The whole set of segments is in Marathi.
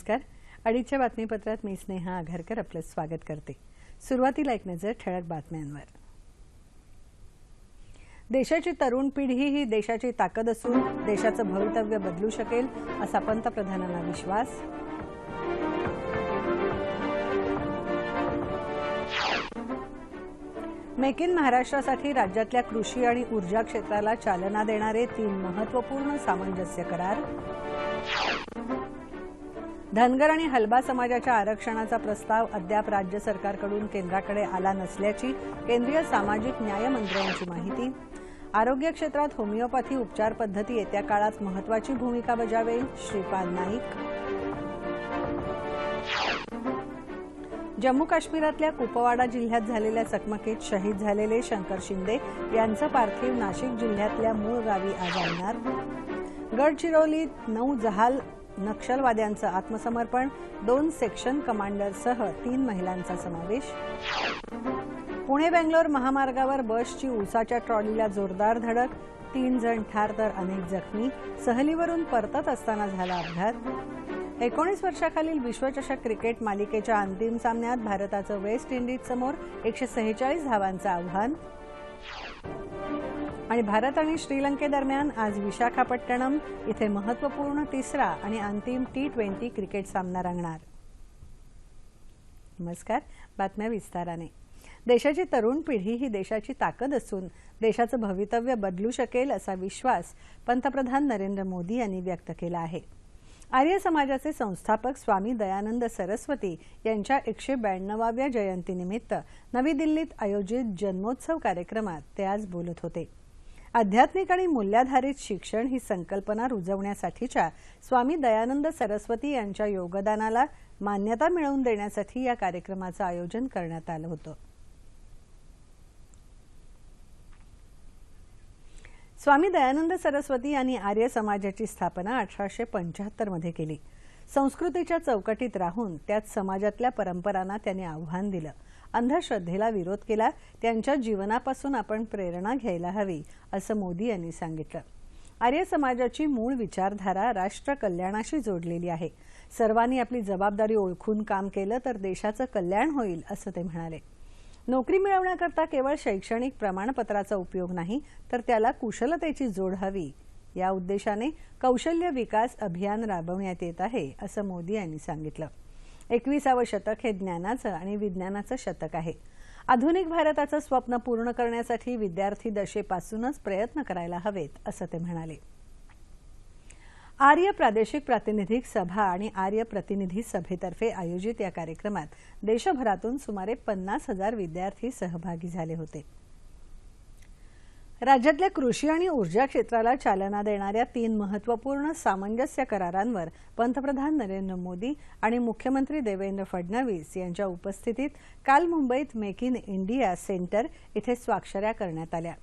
नमस्कार. अडीचच्या बातमीपत्रात मी स्नेहा आघारकर आपलं स्वागत करते. सुरुवातीला एक नजर ठळक बातम्यांवर. देशाची तरुण पिढी ही देशाची ताकद असून देशाचं भवितव्य बदलू शकेल असा पंतप्रधानांना विश्वास. मेक इन महाराष्ट्रासाठी राज्यातल्या कृषी आणि ऊर्जा क्षेत्राला चालना देणारे तीन महत्त्वपूर्ण सामंजस्य करार. धनगर आणि हलबा समाजाच्या आरक्षणाचा प्रस्ताव अद्याप राज्य सरकारकडून केंद्राकडे आला नसल्याची केंद्रीय सामाजिक न्याय मंत्र्यांची माहिती. आरोग्य क्षेत्रात होमिओपॅथी उपचार पद्धती येत्या काळात महत्वाची भूमिका बजावेल श्रीपाद नाईक. जम्मू काश्मीरातल्या कुपवाडा जिल्ह्यात झालेल्या चकमकीत शहीद झालेले शंकर शिंदे यांचं पार्थिव नाशिक जिल्ह्यातल्या मूळ गावी आज आणणार. गडचिरोलीत नऊ जहाल नक्षलवाद्यांचं आत्मसमर्पण दोन सेक्शन कमांडरसह तीन महिलांचा समावेश. पुणे बेंगलोर महामार्गावर बसची उसाच्या ट्रॉलीला जोरदार धडक तीन जण ठार तर अनेक जखमी सहलीवरून परतत असताना झाला अपघात. एकोणीस वर्षाखालील विश्वचषक क्रिकेट मालिकेच्या अंतिम सामन्यात भारताचं वेस्ट इंडिजसमोर एकशे सेहेचाळीस धावांचं आव्हान. आणि भारत आणि श्रीलंकेदरम्यान आज विशाखापट्टणम इथे महत्त्वपूर्ण तिसरा आणि अंतिम टी ट्वेंटी क्रिकेट सामना रंगणार. नमस्कार बातम्या विस्ताराने. देशाची तरुण पिढी ही देशाची ताकद असून देशाचं भवितव्य बदलू शकेल असा विश्वास पंतप्रधान नरेंद्र मोदी यांनी व्यक्त केला आहे. आर्य समाजाचे संस्थापक स्वामी दयानंद सरस्वती यांच्या एकशे ब्याण्णवाव्या जयंतीनिमित्त नवी दिल्लीत आयोजित जन्मोत्सव कार्यक्रमात ते आज बोलत होते. आध्यात्मिक आणि मूल्याधारित शिक्षण ही संकल्पना रुजवण्यासाठीच्या स्वामी दयानंद सरस्वती यांच्या योगदानाला मान्यता मिळवून देण्यासाठी या कार्यक्रमाचं आयोजन करण्यात आलं होतं. स्वामी दयानंद सरस्वती यांनी आर्य समाजाची स्थापना अठराशे पंच्याहत्तरमध्ये केली. संस्कृतीच्या चौकटीत राहून त्यात समाजातल्या परंपरांना त्यांनी आव्हान दिलं. अंधश्रद्धेला विरोध केला त्यांच्या जीवनापासून आपण प्रेरणा घ्यायला हवी असं मोदी यांनी सांगितलं. आर्य समाजाची मूळ विचारधारा राष्ट्र कल्याणाशी जोडलेली आहे. सर्वांनी आपली जबाबदारी ओळखून काम केलं तर देशाचं कल्याण होईल असं ते म्हणाले. नोकरी मिळवण्याकरता केवळ शैक्षणिक प्रमाणपत्राचा उपयोग नाही तर त्याला कुशलतेची जोड हवी. या उद्देशाने कौशल्य विकास अभियान राबवण्यात येत आहे असं मोदी यांनी सांगितलं. एकविसावं शतक हे ज्ञानाचं आणि विज्ञानाचं शतक आहे. आधुनिक भारताचं स्वप्न पूर्ण करण्यासाठी विद्यार्थी दशेपासूनच प्रयत्न करायला हवेत असं ते म्हणाले. आर्य प्रादेशिक प्रातिनिधिक सभा आणि आर्य प्रतिनिधी सभेतर्फे आयोजित या कार्यक्रमात देशभरातून सुमारे पन्नास हजार विद्यार्थी सहभागी झाले होते. राज्यातल्या कृषी आणि ऊर्जा क्षेत्राला चालना देणाऱ्या तीन महत्त्वपूर्ण सामंजस्य करारांवर पंतप्रधान नरेंद्र मोदी आणि मुख्यमंत्री देवेंद्र फडणवीस यांच्या उपस्थितीत काल मुंबईत मेक इन इंडिया सेंटर इथे स्वाक्षऱ्या करण्यात आल्या.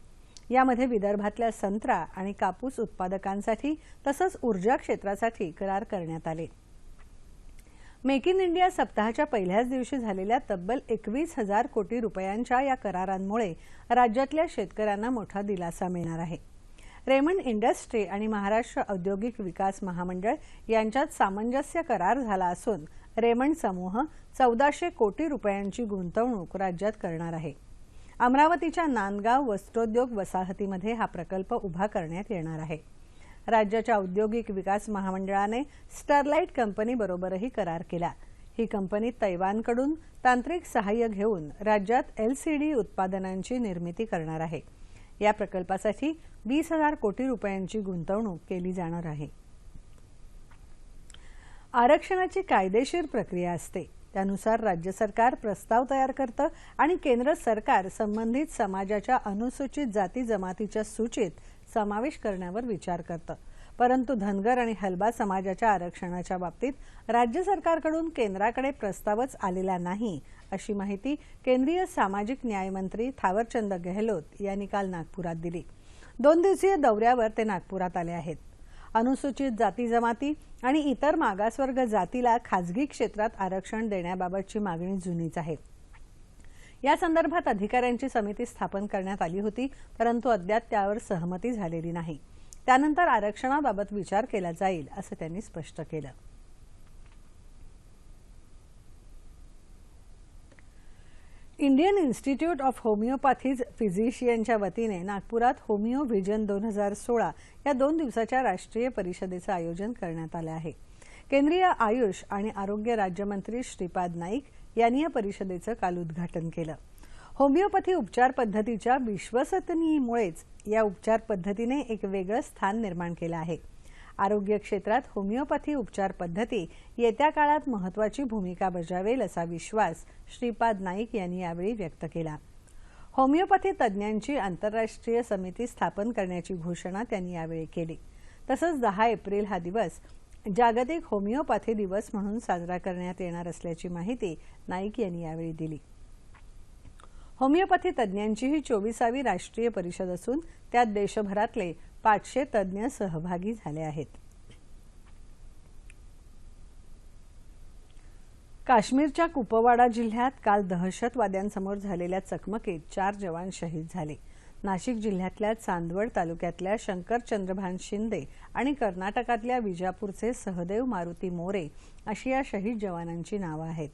यामध्ये विदर्भातल्या संत्रा आणि कापूस उत्पादकांसाठी तसंच ऊर्जा क्षेत्रासाठी करार करण्यात आले. मेक इन इंडिया सप्ताहाच्या पहिल्याच दिवशी झालेल्या तब्बल एकवीस हजार कोटी रुपयांच्या या करारांमुळे राज्यातल्या शेतकऱ्यांना मोठा दिलासा मिळणार आहे. रेमंड इंडस्ट्री आणि महाराष्ट्र औद्योगिक विकास महामंडळ यांच्यात सामंजस्य करार झाला असून रेमंड समूह चौदाशे कोटी रुपयांची गुंतवणूक राज्यात करणार आहे. अमरावतीच्या नांदगाव वस्त्रोद्योग वसाहतीमध्ये हा प्रकल्प उभा करण्यात येणार आहे. राज्याच्या औद्योगिक विकास महामंडळाने स्टरलाइट कंपनीबरोबरही करार केला. ही कंपनी तैवानकडून तांत्रिक सहाय्य घेऊन राज्यात एलसीडी उत्पादनांची निर्मिती करणार आहे. या प्रकल्पासाठी वीस हजार कोटी रुपयांची गुंतवणूक केली जाणार आहे. आरक्षणाची कायदेशीर प्रक्रिया असते. त्यानुसार राज्य सरकार प्रस्ताव तयार करतं आणि केंद्र सरकार संबंधित समाजाच्या अनुसूचित जाती जमातीच्या सूचीत समावेश करण्यावर विचार करतं. परंतु धनगर आणि हलबा समाजाच्या आरक्षणाच्या बाबतीत राज्य सरकारकडून केंद्राकडे प्रस्तावच आलेला नाही अशी माहिती केंद्रीय सामाजिक न्यायमंत्री थावरचंद गेहलोत यांनी काल नागपुरात दिली. दोन दिवसीय दौऱ्यावर ते नागपुरात आले आहेत. अनुसूचित जाती जमाती आणि इतर मागासवर्ग जातीला खाजगी क्षेत्रात आरक्षण देण्याबाबतची मागणी जुनीच आहे. या संदर्भात अधिकाऱ्यांची समिती स्थापन करण्यात आली होती परंतु अद्याप त्यावर सहमती झालेली नाही. त्यानंतर आरक्षणाबाबत विचार केला जाईल असं त्यांनी स्पष्ट केलं. इंडियन इन्स्टिट्यूट ऑफ होमिओपॅथीज फिजिशियनच्या वतीने नागपुरात होमिओ व्हिजन दोन हजार सोळा या दोन दिवसाच्या राष्ट्रीय परिषदेचं आयोजन करण्यात आलं आहे. केंद्रीय आयुष आणि आरोग्य राज्यमंत्री श्रीपाद नाईक यांनी या परिषदेचं काल उद्घाटन केलं. होमिओपॅथी उपचार पद्धतीच्या विश्वसनीयमुळेच या उपचार पद्धतीने एक वेगळं स्थान निर्माण केलं आहे. आरोग्य क्षेत्रात होमिओपॅथी उपचार पद्धती येत्या काळात महत्वाची भूमिका बजावेल असा विश्वास श्रीपाद नाईक यांनी यावेळी व्यक्त केला. होमिओपॅथी तज्ज्ञांची आंतरराष्ट्रीय समिती स्थापन करण्याची घोषणा त्यांनी यावेळी केली. तसंच दहा एप्रिल हा दिवस जागतिक होमिओपॅथी दिवस म्हणून साजरा करण्यात येणार असल्याची माहिती नाईक यांनी यावेळी दिली. होमिओपॅथी तज्ज्ञांची ही चोवीसावी राष्ट्रीय परिषद असून त्यात देशभरातले पाचशे तज्ज्ञ सहभागी झाले आहेत. काश्मीरच्या कुपवाडा जिल्ह्यात काल दहशतवाद्यांसमोर झालेल्या चकमकीत चार जवान शहीद झाले. नाशिक जिल्ह्यातल्या चांदवड तालुक्यातल्या शंकर चंद्रभान शिंदे आणि कर्नाटकातल्या विजापूरचे सहदेव मारुती मोरे अशी या शहीद जवानांची नावं आहेत.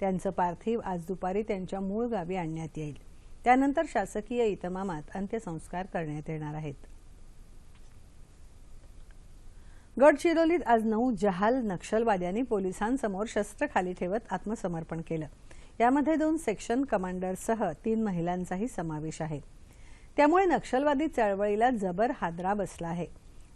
त्यांचं पार्थिव आज दुपारी त्यांच्या मूळ गावी आणण्यात येईल. त्यानंतर शासकीय इतमामात अंत्यसंस्कार करण्यात येणार आहेत. गडचिरोलीत आज नऊ जहाल नक्षलवाद्यांनी पोलिसांसमोर शस्त्र खाली ठेवत आत्मसमर्पण केलं. यामध्ये दोन सेक्शन कमांडरसह तीन महिलांचाही समावेश आहे. त्यामुळे नक्षलवादी चळवळीला जबर हादरा बसला आहे.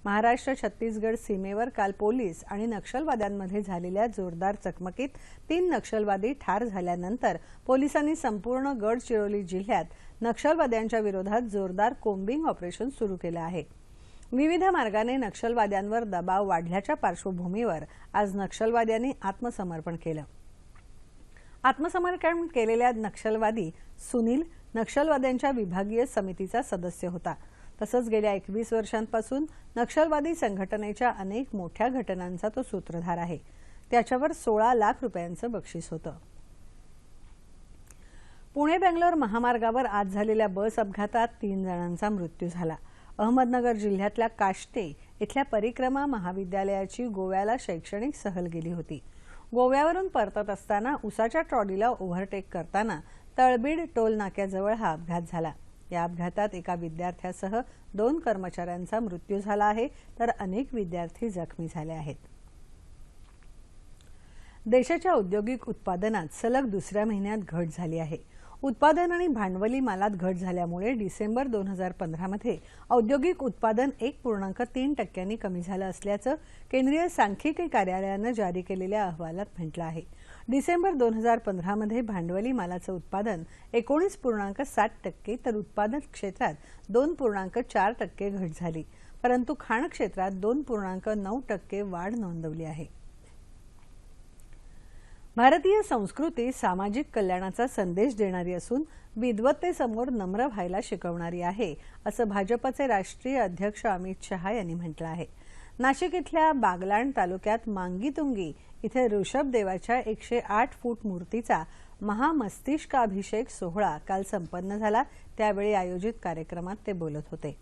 महाराष्ट्र छत्तीसगड सीमेवर काल पोलीस आणि नक्षलवाद्यांमध्ये झालेल्या जोरदार चकमकीत तीन नक्षलवादी ठार झाल्यानंतर पोलिसांनी संपूर्ण गडचिरोली जिल्ह्यात नक्षलवाद्यांच्या विरोधात जोरदार कोम्बिंग ऑपरेशन सुरू केलं आहे. विविध मार्गाने नक्षलवाद्यांवर दबाव वाढल्याच्या पार्श्वभूमीवर आज नक्षलवाद्यांनी आत्मसमर्पण केलं. आत्मसमर्पण केलेल्या नक्षलवादी सुनील नक्षलवाद्यांच्या विभागीय समितीचा सदस्य होता. तसंच गेल्या एकवीस वर्षांपासून नक्षलवादी संघटनेच्या अनेक मोठ्या घटनांचा तो सूत्रधार आहे. त्याच्यावर सोळा लाख रुपयांचं बक्षीस होतं. पुणे बेंगलोर महामार्गावर आज झालेल्या बस अपघातात तीन जणांचा मृत्यू झाला. अहमदनगर जिल्ह्यातल्या काष्टे इथल्या परिक्रमा महाविद्यालयाची गोव्याला शैक्षणिक सहल गेली होती. गोव्यावरून परतत असताना उसाच्या ट्रॉलीला ओव्हरटेक करताना तळबीड टोल नाक्याजवळ हा अपघात झाला. या अपघातात एका विद्यार्थ्यासह दोन कर्मचाऱ्यांचा मृत्यू झाला आहे तर अनेक विद्यार्थी जखमी झाले आहेत. देशाच्या औद्योगिक उत्पादनात सलग दुसऱ्या महिन्यात घट झाली आहे. उत्पादन आणि भांडवली मालात घट झाल्यामुळे डिसेंबर दोन हजार पंधरामध्ये औद्योगिक उत्पादन एक पूर्णांक तीन टक्क्यांनी कमी झालं असल्याचं केंद्रीय सांख्यिकी कार्यालयानं जारी केलेल्या अहवालात म्हटलं आहे. डिसेंबर दोन हजार पंधरामध्ये भांडवली मालाचं उत्पादन एकोणीस पूर्णांक सात टक्के तर उत्पादन क्षेत्रात दोन पूर्णांक चार टक्के घट झाली. परंतु खाण क्षेत्रात दोन पूर्णांक नऊ टक्के वाढ नोंदवली आहे. भारतीय संस्कृती सामाजिक कल्याणाचा संदेश देणारी असून विद्वत्तेसमोर नम्र व्हायला शिकवणारी आहे असं भाजपचे राष्ट्रीय अध्यक्ष अमित शहा यांनी म्हटलं आहे. नाशिक इथल्या बागलाण तालुक्यात मांगीतुंगी इथे ऋषभ देवाच्या एकशे आठ फूट मूर्तीचा महामस्तिष्काभिषेक सोहळा काल संपन्न झाला. त्यावेळी आयोजित कार्यक्रमात ते बोलत होते.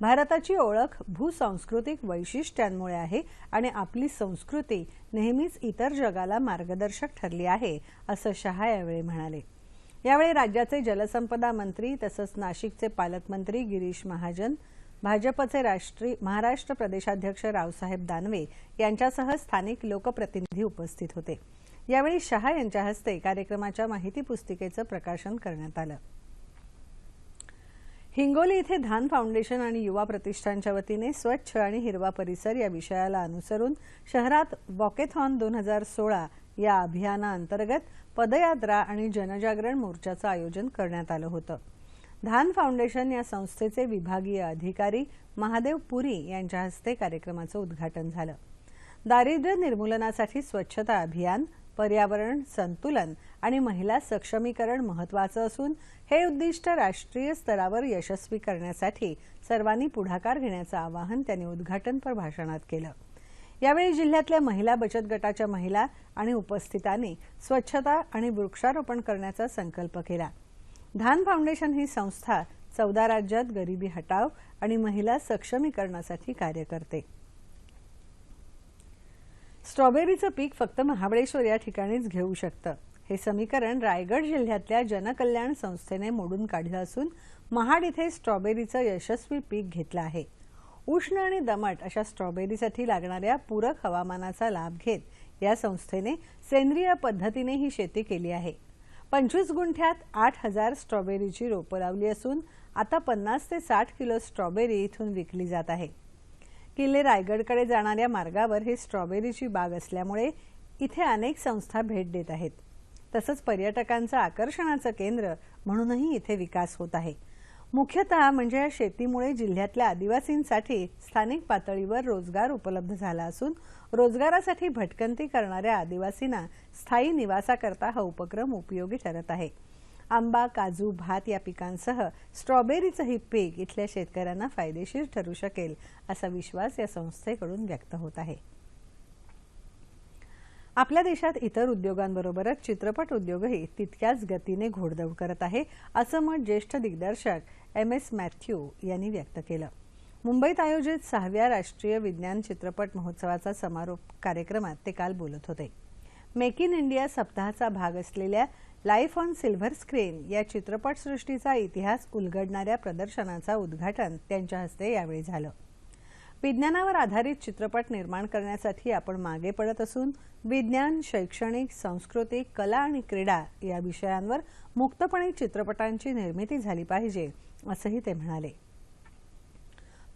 भारताची ओळख भूसांस्कृतिक वैशिष्ट्यांमुळे आहे आणि आपली संस्कृती नेहमीच इतर जगाला मार्गदर्शक ठरली आहे असं शहा यावेळी म्हणाले. यावेळी राज्याचे जलसंपदा मंत्री तसंच नाशिकचे पालकमंत्री गिरीश महाजन भाजपचे राष्ट्रीय महाराष्ट्र प्रदेशाध्यक्ष रावसाहेब दानवे यांच्यासह स्थानिक लोकप्रतिनिधी उपस्थित होते. यावेळी शहा यांच्या हस्ते कार्यक्रमाच्या माहिती पुस्तिकेचं प्रकाशन करण्यात आलं. हिंगोली इथे धान फाउंडेशन आणि युवा प्रतिष्ठानच्या वतीने स्वच्छ आणि हिरवा परिसर या विषयाला अनुसरून शहरात वॉकेथॉन दोन हजार सोळा या अभियानाअंतर्गत पदयात्रा आणि जनजागरण मोर्चाचं आयोजन करण्यात आलं होतं. धान फाउंडेशन या संस्थेचे विभागीय अधिकारी महादेव पुरी यांच्या हस्ते कार्यक्रमाचं उद्घाटन झालं. दारिद्र्य निर्मूलनासाठी स्वच्छता अभियान पर्यावरण संतुलन आणि महिला सक्षमीकरण महत्वाचं असून हे उद्दिष्ट राष्ट्रीय स्तरावर यशस्वी करण्यासाठी सर्वांनी पुढाकार घेण्याचं आवाहन त्यांनी उद्घाटनपर भाषणात केलं. यावेळी जिल्ह्यातल्या महिला बचत गटाच्या महिला आणि उपस्थितांनी स्वच्छता आणि वृक्षारोपण करण्याचा संकल्प केला. धान फाउंडेशन ही संस्था चौदा राज्यात गरिबी हटाव आणि महिला सक्षमीकरणासाठी कार्य करते. स्ट्रॉबेरीचं पीक फक्त महाबळेश्वर या ठिकाणीच घेऊ शकतं. हे समीकरण रायगड जिल्ह्यातल्या जनकल्याण संस्थेने मोडून काढलं असून महाड इथे स्ट्रॉबेरीचं यशस्वी पीक घेतलं आहे. उष्ण आणि दमट अशा स्ट्रॉबेरीसाठी लागणाऱ्या पूरक हवामानाचा लाभ घेत या संस्थेने सेंद्रिय पद्धतीने ही शेती केली आहे. पंचवीस गुंठ्यात आठ हजार स्ट्रॉबेरीची रोपं लावली असून आता पन्नास ते साठ किलो स्ट्रॉबेरी इथून विकली जात आहे. किल्ले रायगडकडे जाणाऱ्या मार्गावर ही स्ट्रॉबेरीची बाग असल्यामुळे इथे अनेक संस्था भेट देत आहेत. तसंच पर्यटकांचं आकर्षणाचं केंद्र म्हणूनही इथे विकास होत आहे. मुख्यतः म्हणजे या शेतीमुळे जिल्ह्यातल्या आदिवासींसाठी स्थानिक पातळीवर रोजगार उपलब्ध झाला असून रोजगारासाठी भटकंती करणाऱ्या आदिवासींना स्थायी निवासाकरता हा उपक्रम उपयोगी ठरत आहे. आंबा काजू भात या पिकांसह स्ट्रॉबेरीचंही पीक इथल्या शेतकऱ्यांना फायदेशीर ठरू शकेल असा विश्वास या संस्थेकडून व्यक्त होत आहे. आपल्या देशात इतर उद्योगांबरोबरच चित्रपट उद्योगही तितक्याच गतीने घोडदौड करत आहे असं मत ज्येष्ठ दिग्दर्शक एम एस मॅथ्यू यांनी व्यक्त केलं. मुंबईत आयोजित सहाव्या राष्ट्रीय विज्ञान चित्रपट महोत्सवाचा समारोप कार्यक्रमात ते काल बोलत होते. मेक इन इंडिया सप्ताहाचा भाग असलेल्या लाईफ ऑन सिल्व्हर स्क्रीन या चित्रपटसृष्टीचा इतिहास उलगडणाऱ्या प्रदर्शनाचा उद्घाटन त्यांच्या हस्ते यावेळी झालं. विज्ञानावर आधारित चित्रपट निर्माण करण्यासाठी आपण मागे पडत असून विज्ञान शैक्षणिक सांस्कृतिक कला आणि क्रीडा या विषयांवर मुक्तपणे चित्रपटांची निर्मिती झाली पाहिजे असंही ते म्हणाले.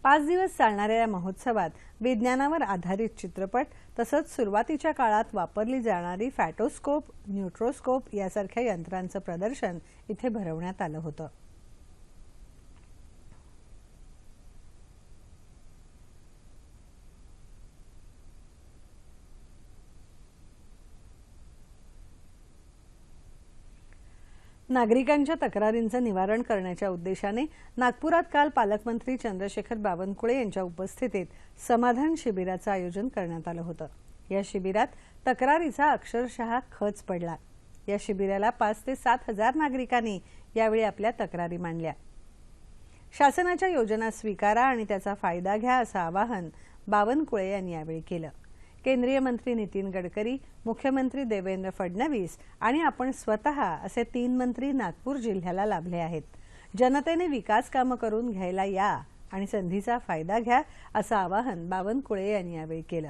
पाच दिवस चालणाऱ्या या महोत्सवात विज्ञानावर आधारित चित्रपट तसंच सुरुवातीच्या काळात वापरली जाणारी फॅटोस्कोप न्यूट्रोस्कोप यासारख्या यंत्रांचं प्रदर्शन इथे भरवण्यात आलं होतं. नागरिकांच्या तक्रारींचं निवारण करण्याच्या उद्देशाने नागपुरात काल पालकमंत्री चंद्रशेखर बावनकुळे यांच्या उपस्थितीत समाधान शिबिराचं आयोजन करण्यात आलं होतं. या शिबिरात तक्रारीचा अक्षरशः खच पडला. या शिबिराला पाच ते सात हजार नागरिकांनी यावेळी आपल्या तक्रारी मांडल्या. शासनाच्या योजना स्वीकारा आणि त्याचा फायदा घ्या असं आवाहन बावनकुळे यांनी यावेळी केलं. केंद्रीय मंत्री नितीन गडकरी मुख्यमंत्री देवेंद्र फडणवीस आणि आपण स्वतः असे तीन मंत्री नागपूर जिल्ह्याला लाभले आहेत. जनतेने विकास कामं करून घ्यायला या आणि संधीचा फायदा घ्या असं आवाहन बावनकुळे यांनी यावेळी केलं.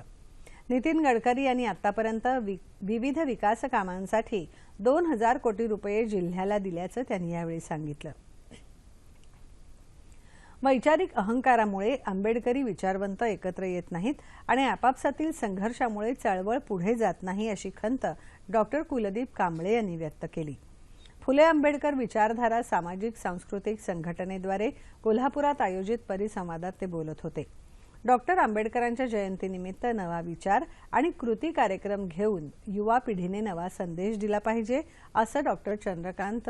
नितीन गडकरी यांनी आतापर्यंत विविध विकास कामांसाठी दोन हजार कोटी रुपये जिल्ह्याला दिल्याचं त्यांनी यावेळी सांगितलं. वैचारिक अहंकारामुळे आंबेडकरी विचारवंत एकत्र येत नाहीत आणि आपापसातील संघर्षामुळे चळवळ पुढे जात नाही अशी खंत डॉक्टर कुलदीप कांबळे यांनी व्यक्त केली. फुले आंबेडकर विचारधारा सामाजिक सांस्कृतिक संघटनेद्वारे कोल्हापुरात आयोजित परिसंवादात ते बोलत होते. डॉक्टर आंबेडकरांच्या जयंतीनिमित्त नवा विचार आणि कृती कार्यक्रम घेऊन युवा पिढीने नवा संदेश दिला पाहिजे असं डॉक्टर चंद्रकांत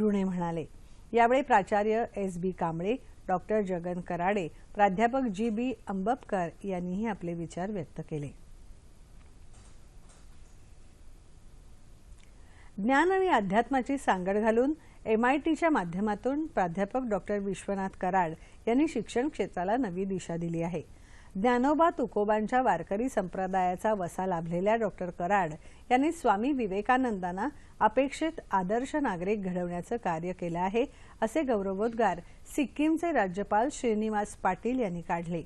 ऋणे म्हणाले. यावेळी प्राचार्य S B Kamble doctor Jagan Karade प्राध्यापक जी बी अंबपकर यांनीही आपले विचार व्यक्त केले. ज्ञान आणि अध्यात्माची सांगड घालून एमआयटीच्या माध्यमातून प्राध्यापक डॉक्टर विश्वनाथ कराड यांनी शिक्षण क्षेत्राला नवी दिशा दिली आहे. ज्ञानोबा तुकोबांच्या वारकरी संप्रदायाचा वसा लाभलेल्या डॉक्टर कराड यांनी स्वामी विवेकानंदांना अपेक्षित आदर्श नागरिक घडवण्याचं कार्य केलं आहे असे गौरवोद्गार सिक्कीमचे राज्यपाल श्रीनिवास पाटील यांनी काढले.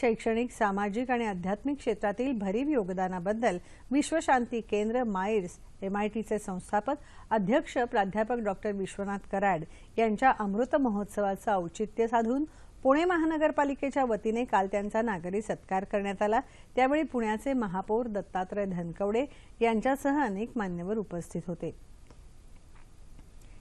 शैक्षणिक सामाजिक आणि आध्यात्मिक क्षेत्रातील भरीव योगदानाबद्दल विश्वशांती केंद्र मायर्स एमआयटीचे संस्थापक अध्यक्ष प्राध्यापक डॉक्टर विश्वनाथ कराड यांच्या अमृत महोत्सवाचं औचित्य साधून पुणे महानगरपालिकेच्या वतीने काल त्यांचा नागरी सत्कार करण्यात आला. त्यावेळी पुण्याचे महापौर दत्तात्रय धनकवडे यांच्यासह अनेक मान्यवर उपस्थित होते.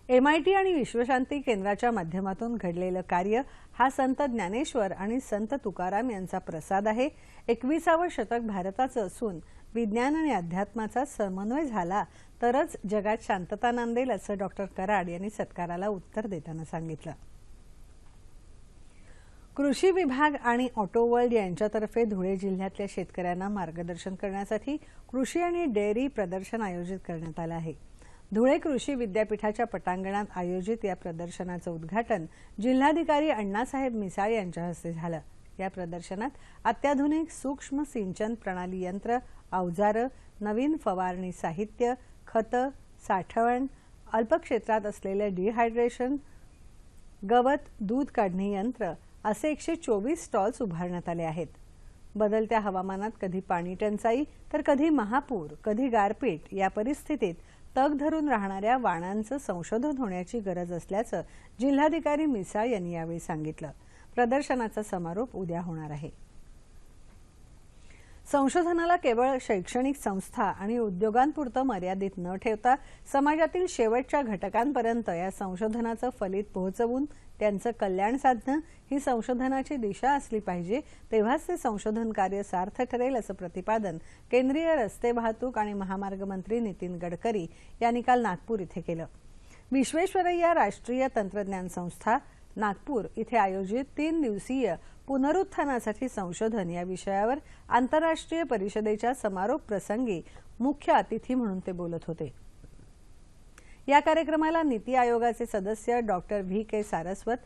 एमआयटी आणि विश्वशांती केंद्राच्या माध्यमातून घडलेलं कार्य हा संत ज्ञानेश्वर आणि संत तुकाराम यांचा प्रसाद आहे. एकविसावं शतक भारताचं असून विज्ञान आणि अध्यात्माचा समन्वय झाला तरच जगात शांतता नांदेल असं डॉक्टर कराड यांनी सत्काराला उत्तर देताना सांगितलं. कृषी विभाग आणि ऑटो वर्ल्ड यांच्यातर्फे धुळे जिल्ह्यातल्या शेतकऱ्यांना मार्गदर्शन करण्यासाठी कृषी आणि डेअरी प्रदर्शन आयोजित करण्यात आलं आहे. धुळे कृषी विद्यापीठाच्या पटांगणात आयोजित या प्रदर्शनाचं उद्घाटन जिल्हाधिकारी अण्णासाहेब मिसाळ यांच्या हस्ते झालं. या प्रदर्शनात अत्याधुनिक सूक्ष्म सिंचन प्रणाली यंत्र अवजारं नवीन फवारणी साहित्य खतं साठवण अल्प क्षेत्रात डिहायड्रेशन गवत दूध काढणी यंत्र असे एकशे चोवीस स्टॉल्स उभारण्यात आले आहेत. बदलत्या हवामानात कधी पाणी टंचाई तर कधी महापूर कधी गारपीट या परिस्थितीत तग धरून राहणाऱ्या वाणांचं संशोधन होण्याची गरज असल्याचं जिल्हाधिकारी मिसाळ यांनी यावेळी सांगितलं. प्रदर्शनाचा समारोप उद्या होणार आहे. संशोधनाला केवळ शैक्षणिक संस्था आणि उद्योगांपुरतं मर्यादित न ठेवता समाजातील शेवटच्या घटकांपर्यंत या संशोधनाचं फलित पोहोचवून त्यांचं कल्याण साधणं ही संशोधनाची दिशा असली पाहिजे तेव्हाच ते संशोधन कार्य सार्थ ठरेल असं प्रतिपादन केंद्रीय रस्ते वाहतूक आणि महामार्ग मंत्री नितीन गडकरी यांनी काल नागपूर इथे केलं. विश्वेश्वरय्या राष्ट्रीय तंत्रज्ञान संस्था नागपूर इथे आयोजित तीन दिवसीय पुनरुत्थानासाठी संशोधन या विषयावर आंतरराष्ट्रीय परिषदेच्या समारोप प्रसंगी मुख्य अतिथी म्हणून ते बोलत होते. या कार्यक्रमाला नीती आयोगाचे सदस्य डॉक्टर व्ही के सारस्वत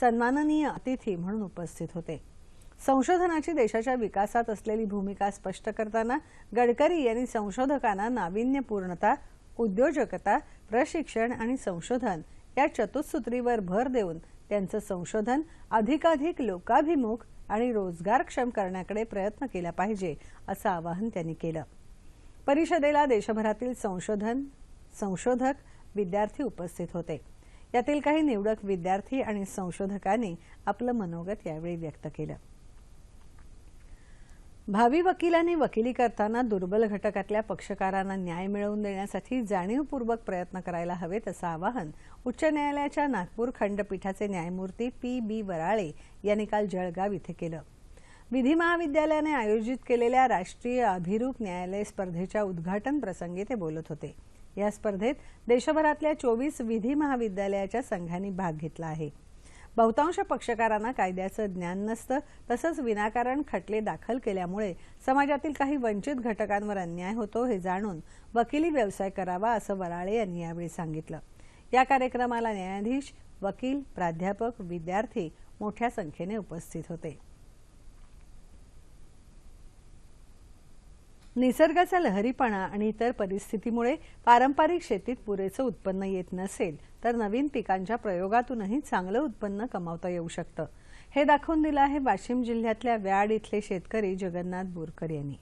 सन्माननीय अतिथी म्हणून उपस्थित होते. संशोधनाची देशाच्या विकासात असलेली भूमिका स्पष्ट करताना गडकरी यांनी संशोधकांना नाविन्यपूर्णता उद्योजकता प्रशिक्षण आणि संशोधन या चतुसूत्रीवर भर देऊन त्यांचं संशोधन अधिकाधिक लोकाभिमुख आणि रोजगारक्षम करण्याकडे प्रयत्न केला पाहिजे असं आवाहन त्यांनी केलं. परिषदेला देशभरातील संशोधन संशोधक विद्यार्थी उपस्थित होते. यातील काही निवडक विद्यार्थी आणि संशोधकांनी आपलं मनोगत यावेळी व्यक्त केलं. भावी वकिलांनी वकिली करताना दुर्बल घटकातल्या पक्षकारांना न्याय मिळवून देण्यासाठी जाणीवपूर्वक प्रयत्न करायला हवेत असं आवाहन उच्च न्यायालयाच्या नागपूर खंडपीठाचे न्यायमूर्ती पी बी वराळे यांनी काल जळगाव इथे केलं. विधी महाविद्यालयाने आयोजित केलेल्या राष्ट्रीय अभिरूप न्यायालय स्पर्धेच्या उद्घाटन प्रसंगी ते बोलत होते. या स्पर्धेत देशभरातल्या चोवीस विधी महाविद्यालयाच्या संघांनी भाग घेतला आहे. बहुतांश पक्षकारांना कायद्याचं ज्ञान नसतं तसंच विनाकारण खटले दाखल केल्यामुळे समाजातील काही वंचित घटकांवर अन्याय होतो हे जाणून वकिली व्यवसाय करावा असं वराळे यांनी यावेळी सांगितलं. या कार्यक्रमाला न्यायाधीश वकील प्राध्यापक विद्यार्थी मोठ्या संख्येने उपस्थित होते. निसर्गाचा लहरीपणा आणि इतर परिस्थितीमुळे पारंपरिक शेतीत पुरेसं उत्पन्न येत नसेल तर नवीन पिकांच्या प्रयोगातूनही चांगलं उत्पन्न कमावता येऊ शकतं. हे दाखवून दिलं आहे वाशिम जिल्ह्यातल्या व्याड इथले शेतकरी जगन्नाथ बोरकर यांनी.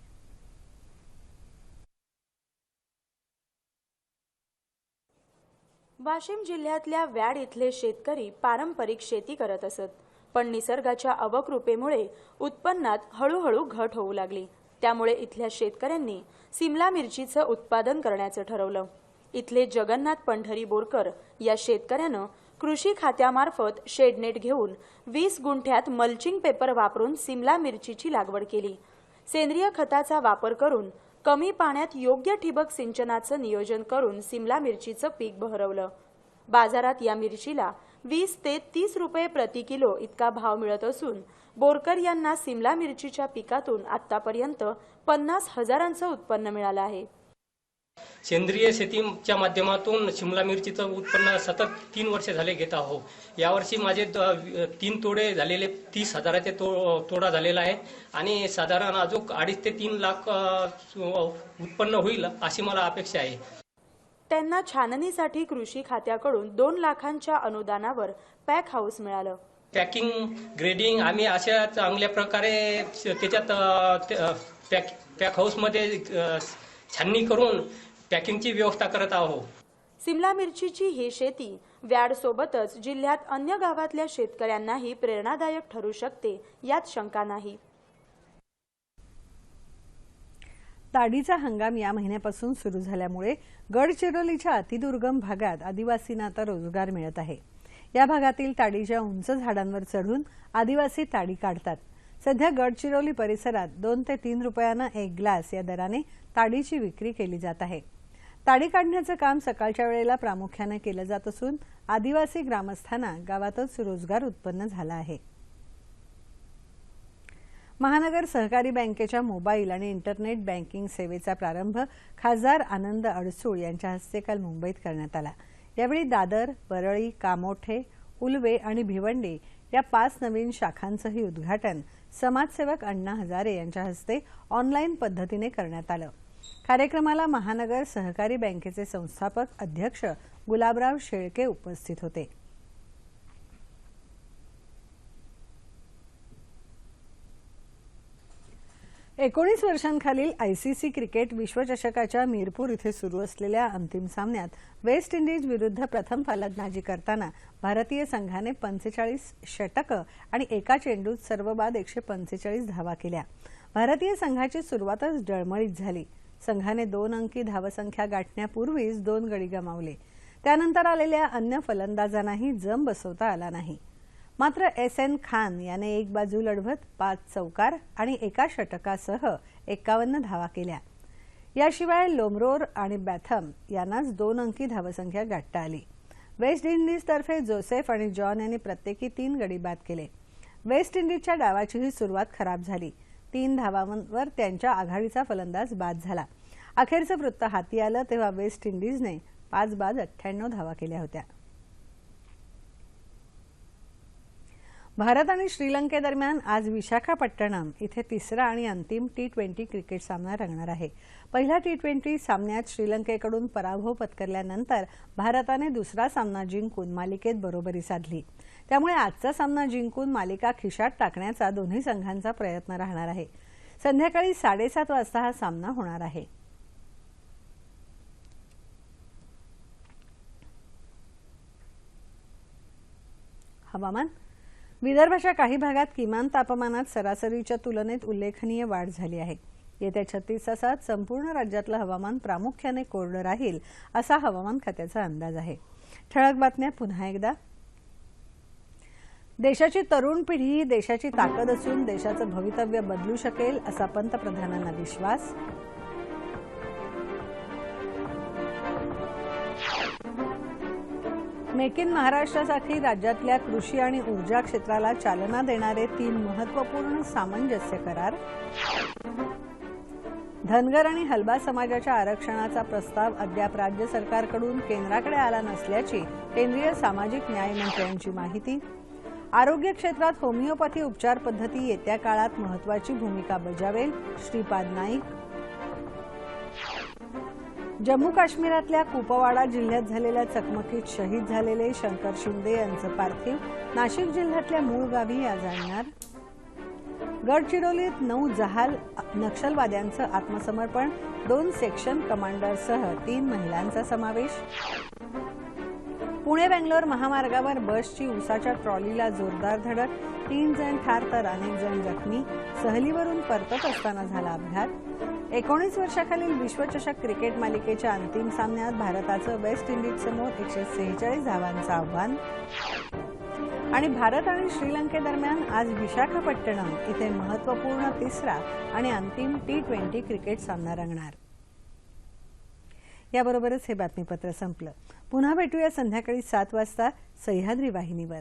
वाशिम जिल्ह्यातल्या व्याड इथले शेतकरी पारंपरिक शेती करत असत पण निसर्गाच्या अवकृपेमुळे उत्पन्नात हळूहळू घट होऊ लागली. त्यामुळे इथल्या शेतकऱ्यांनी सिमला मिरचीचं उत्पादन करण्याचं ठरवलं. इथले जगन्नाथ पंढरी बोरकर या शेतकऱ्यानं कृषी खात्यामार्फत शेडनेट घेऊन वीस गुंठ्यात मल्चिंग पेपर वापरून सिमला मिरचीची लागवड केली. सेंद्रिय खताचा वापर करून कमी पाण्यात योग्य ठिबक सिंचनाचं नियोजन करून सिमला मिरचीचं पीक बहरवलं. बाजारात या मिरचीला वीस ते तीस रुपये प्रति किलो इतका भाव मिळत असून बोरकर यांना सिमला मिरचीच्या पिकातून आतापर्यंत पन्नास हजारांचं उत्पन्न मिळालं आहे. सेंद्रिय शेतीच्या माध्यमातून शिमला मिरचीचं उत्पन्न सतत तीन वर्ष झाले घेत आहो यावर्षी माझे तीन तोडे झालेले तीस हजाराचे तो तोडा झालेला आहे. आणि साधारण अजून अडीच ते तीन लाख उत्पन्न होईल अशी मला अपेक्षा आहे. त्यांना छाननीसाठी कृषी खात्याकडून दोन लाखांच्या अनुदानावर पॅक हाऊस मिळालं. पॅकिंग ग्रेडिंग आम्ही अशा चांगल्या प्रकारे त्याच्यात पॅक पॅक हाऊसमध्ये छाननी करून पॅकिंगची व्यवस्था करत आहोत. सिमला मिरचीची ही शेती व्याड सोबतच जिल्ह्यात अन्य गावातल्या शेतकऱ्यांनाही प्रेरणादायक ठरू शकते यात शंका नाही. ताडीचा हंगाम या महिन्यापासून सुरू झाल्यामुळे गडचिरोलीच्या अतिदुर्गम भागात आदिवासींना आता रोजगार मिळत आहे. या भागातील ताडीच्या उंच झाडांवर चढून आदिवासी ताडी काढतात. सध्या गडचिरोली परिसरात दोन ते तीन रुपयांना एक ग्लास या दराने ताडीची विक्री केली जात आहे. ताडी काढण्याचं काम सकाळच्या वेळेला प्रामुख्याने केलं जात असून आदिवासी ग्रामस्थांना गावातच रोजगार उत्पन्न झाला आहे. महानगर सहकारी बँकेच्या मोबाईल आणि इंटरनेट बँकिंग सेवेचा प्रारंभ खासदार आनंद अडसूळ यांच्या हस्ते काल मुंबईत करण्यात आला. यावेळी दादर वरळी कामोठे उलवे आणि भिवंडी या पाच नवीन शाखांचंही उद्घाटन समाजसेवक अण्णा हजारे यांच्या हस्ते ऑनलाईन पद्धतीने करण्यात आलं. कार्यक्रमाला महानगर सहकारी बँकेचे संस्थापक अध्यक्ष गुलाबराव शेळके उपस्थित होते. एकोणीस वर्षांखालील आयसीसी क्रिकेट विश्वचषकाच्या मीरपूर इथे सुरू असलेल्या अंतिम सामन्यात वेस्ट इंडिज विरुद्ध प्रथम फलंदाजी करताना भारतीय संघाने पंचेचाळीस षटकं आणि एका चेंडूत सर्व बाद एकशे पंचेचाळीस धावा केल्या. भारतीय संघाची सुरुवातच डळमळीत झाली. संघाने दोन अंकी धावसंख्या गाठण्यापूर्वीच दोन गडी गमावले. त्यानंतर आलेल्या अन्य फलंदाजांनाही जम बसवता आला नाही. मात्र एस एन खान याने एक बाजू लढवत पाच चौकार आणि एका षटकासह एकावन्न धावा केल्या. याशिवाय लोमरोर आणि बॅथम यांनाच दोन अंकी धावसंख्या गाठता आली. वेस्ट इंडिजतर्फे जोसेफ आणि जॉन यांनी प्रत्येकी तीन गडी बाद केले. वेस्ट इंडिजच्या डावाचीही सुरुवात खराब झाली. तीन धावांवर त्यांच्या आघाडीचा फलंदाज बाद झाला. अखेरचं वृत्त हाती आलं तेव्हा वेस्ट इंडिजने पाच बाद अठ्ठ्याण्णव धावा केल्या होत्या. भारत आणि श्रीलंकेदरम्यान आज विशाखापट्टणम इथे तिसरा आणि अंतिम टी ट्वेंटी क्रिकेट सामना रंगणार आहे. पहिल्या टी ट्वेंटी सामन्यात श्रीलंकेकडून पराभव पत्करल्यानंतर भारताने दुसरा सामना जिंकून मालिकेत बरोबरी साधली. त्यामुळे आजचा सामना जिंकून मालिका खिशात टाकण्याचा दोन्ही संघांचा प्रयत्न राहणार आहे. संध्याकाळी साडेसात वाजता हा सामना होणार आहे. हवामान विदर्भाच्या काही भागात किमान तापमानात सरासरीच्या तुलनेत उल्लेखनीय वाढ झाली आहे. येत्या छत्तीस तासात संपूर्ण राज्यातलं हवामान प्रामुख्याने कोरडं राहील असा हवामान खात्याचा अंदाज आहे. ठळक बातम्या पुन्हा एकदा. देशाची तरुण पिढी ही देशाची ताकद असून देशाचं भवितव्य बदलू शकेल असा पंतप्रधानांना विश्वास. मेक इन महाराष्ट्रासाठी राज्यातल्या कृषी आणि ऊर्जा क्षेत्राला चालना देणारे तीन महत्त्वपूर्ण सामंजस्य करार. धनगर आणि हलबा समाजाच्या आरक्षणाचा प्रस्ताव अद्याप राज्य सरकारकडून केंद्राकडे आला नसल्याची केंद्रीय सामाजिक न्याय मंत्र्यांची माहिती. आरोग्य क्षेत्रात होमिओपॅथी उपचार पद्धती येत्या काळात महत्वाची भूमिका बजावेल. श्रीपाद नाईक जम्मू काश्मीरातल्या कुपवाडा जिल्ह्यात झालेल्या चकमकीत शहीद झालेले शंकर शिंदे यांचं पार्थिव नाशिक जिल्ह्यातल्या मूळ गावी आज आणणार. गडचिरोलीत नऊ जहाल नक्षलवाद्यांचं आत्मसमर्पण दोन सेक्शन कमांडरसह तीन महिलांचा समावेश. पुणे बेंगलोर महामार्गावर बसची उसाच्या ट्रॉलीला जोरदार धडक तीन जण ठार तर अनेक जण जखमी सहलीवरून परतत असताना झाला अपघात. एकोणीस वर्षाखालील विश्वचषक क्रिकेट मालिकेच्या अंतिम सामन्यात भारताचं वेस्ट इंडिजसमोर एकशे सेहेचाळीस धावांचं आव्हान. आणि भारत आणि श्रीलंकेदरम्यान आज विशाखापट्टणम इथे महत्त्वपूर्ण तिसरा आणि अंतिम टी ट्वेंटी क्रिकेट सामना रंगणार. याबरोबरच हे बातमीपत्र संपलं. पुन्हा भेटूया संध्याकाळी सात वाजता सह्याद्री वाहिनीवर.